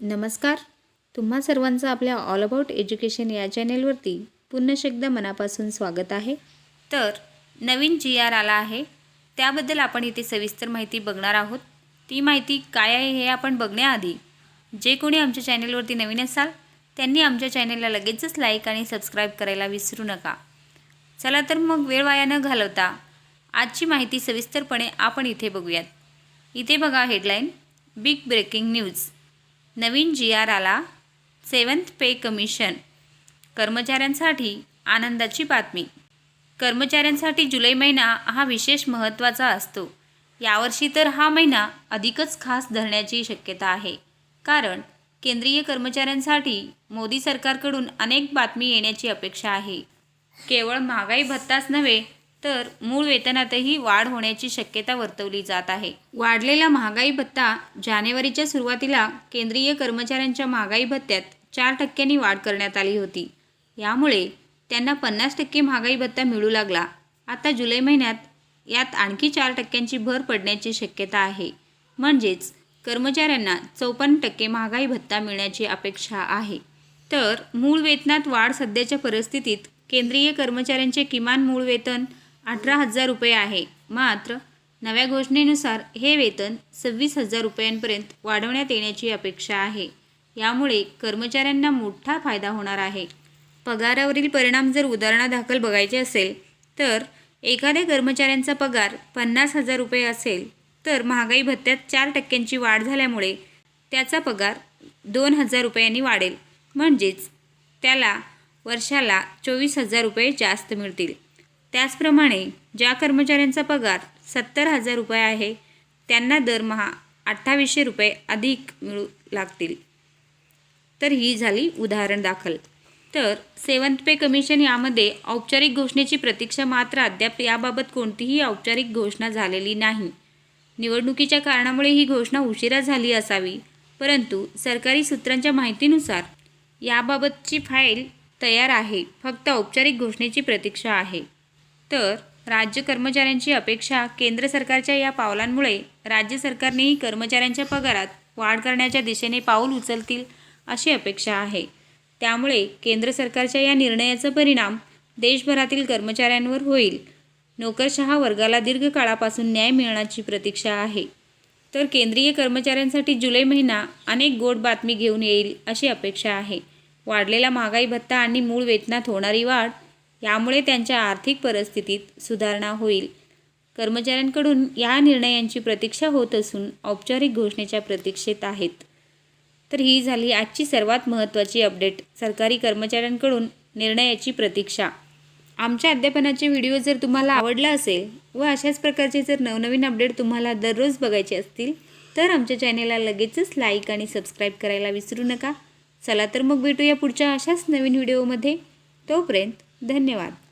नमस्कार. तुम्हा सर्वांचं आपल्या ऑल अबाउट एज्युकेशन या चॅनेलवरती पुन्हा एकदा मनापासून स्वागत आहे. तर नवीन जी आर आला आहे. त्याबद्दल आपण इथे सविस्तर माहिती बघणार आहोत. ती माहिती काय आहे हे आपण बघण्याआधी जे कोणी आमच्या चॅनेलवरती नवीन असाल त्यांनी आमच्या चॅनेलला लगेचच लाईक आणि सबस्क्राईब करायला विसरू नका. चला तर मग वेळ वाया न घालवता आजची माहिती सविस्तरपणे आपण इथे बघूयात. इथे बघा हेडलाईन बिग ब्रेकिंग न्यूज नवीन जी आर आला सेवन्थ पे कमिशन. कर्मचाऱ्यांसाठी आनंदाची बातमी. कर्मचाऱ्यांसाठी जुलै महिना हा विशेष महत्त्वाचा असतो. यावर्षी तर हा महिना अधिकच खास धरण्याची शक्यता आहे. कारण केंद्रीय कर्मचाऱ्यांसाठी मोदी सरकारकडून अनेक बातमी येण्याची अपेक्षा आहे. केवळ महागाई भत्ताच नव्हे तर मूळ वेतनातही वाढ होण्याची शक्यता वर्तवली जात आहे. वाढलेला महागाई भत्ता जानेवारीच्या सुरुवातीला केंद्रीय कर्मचाऱ्यांच्या महागाई भत्त्यात चार टक्क्यांनी वाढ करण्यात आली होती. यामुळे त्यांना पन्नास टक्के महागाई भत्ता मिळू लागला. आता जुलै महिन्यात यात आणखी चार टक्क्यांची भर पडण्याची शक्यता आहे. म्हणजेच कर्मचाऱ्यांना चौपन्न टक्के महागाई भत्ता मिळण्याची अपेक्षा आहे. तर मूळ वेतनात वाढ सध्याच्या परिस्थितीत केंद्रीय कर्मचाऱ्यांचे किमान मूळ वेतन अठरा हजार रुपये आहे. मात्र नव्या घोषणेनुसार हे वेतन सव्वीस हजार रुपयांपर्यंत वाढवण्यात येण्याची अपेक्षा आहे. यामुळे कर्मचाऱ्यांना मोठा फायदा होणार आहे. पगारावरील परिणाम जर उदाहरणादाखल बघायचे असेल तर एखाद्या कर्मचाऱ्यांचा पगार पन्नास हजार रुपये असेल तर महागाई भत्त्यात चार टक्क्यांची वाढ झाल्यामुळे त्याचा पगार दोन हजार रुपयांनी वाढेल. म्हणजेच त्याला वर्षाला चोवीस हजार रुपये जास्त मिळतील. त्याचप्रमाणे ज्या कर्मचाऱ्यांचा पगार सत्तर हजार रुपये आहे त्यांना दरमहा अठ्ठावीसशे रुपये अधिक मिळू लागतील. तर ही झाली उदाहरण दाखल. तर सेवन्थ पे कमिशन यामध्ये औपचारिक घोषणेची प्रतीक्षा मात्र अद्याप याबाबत कोणतीही औपचारिक घोषणा झालेली नाही. निवडणुकीच्या कारणामुळे ही घोषणा उशिरा झाली असावी परंतु सरकारी सूत्रांच्या माहितीनुसार याबाबतची फाईल तयार आहे फक्त औपचारिक घोषणेची प्रतीक्षा आहे. तर राज्य कर्मचाऱ्यांची अपेक्षा केंद्र सरकारच्या या पावलांमुळे राज्य सरकारनेही कर्मचाऱ्यांच्या पगारात वाढ करण्याच्या दिशेने पाऊल उचलतील अशी अपेक्षा आहे. त्यामुळे केंद्र सरकारच्या या निर्णयाचा परिणाम देशभरातील कर्मचाऱ्यांवर होईल. नोकरशहा वर्गाला दीर्घकाळापासून न्याय मिळण्याची प्रतीक्षा आहे. तर केंद्रीय कर्मचाऱ्यांसाठी जुलै महिना अनेक गोड बातमी घेऊन येईल अशी अपेक्षा आहे. वाढलेला महागाई भत्ता आणि मूळ वेतनात होणारी वाढ यामुळे त्यांच्या आर्थिक परिस्थितीत सुधारणा होईल. कर्मचाऱ्यांकडून या निर्णयांची प्रतीक्षा होत असून औपचारिक घोषणेच्या प्रतीक्षेत आहेत. तर ही झाली आजची सर्वात महत्त्वाची अपडेट. सरकारी कर्मचाऱ्यांकडून निर्णयाची प्रतीक्षा. आमच्या अध्यापनाचे व्हिडिओ जर तुम्हाला आवडला असेल व अशाच प्रकारचे जर नवनवीन अपडेट तुम्हाला दररोज बघायचे असतील तर आमच्या चॅनेलला लगेचच लाईक आणि सबस्क्राईब करायला विसरू नका. चला तर मग भेटूया पुढच्या अशाच नवीन व्हिडिओमध्ये. तोपर्यंत धन्यवाद.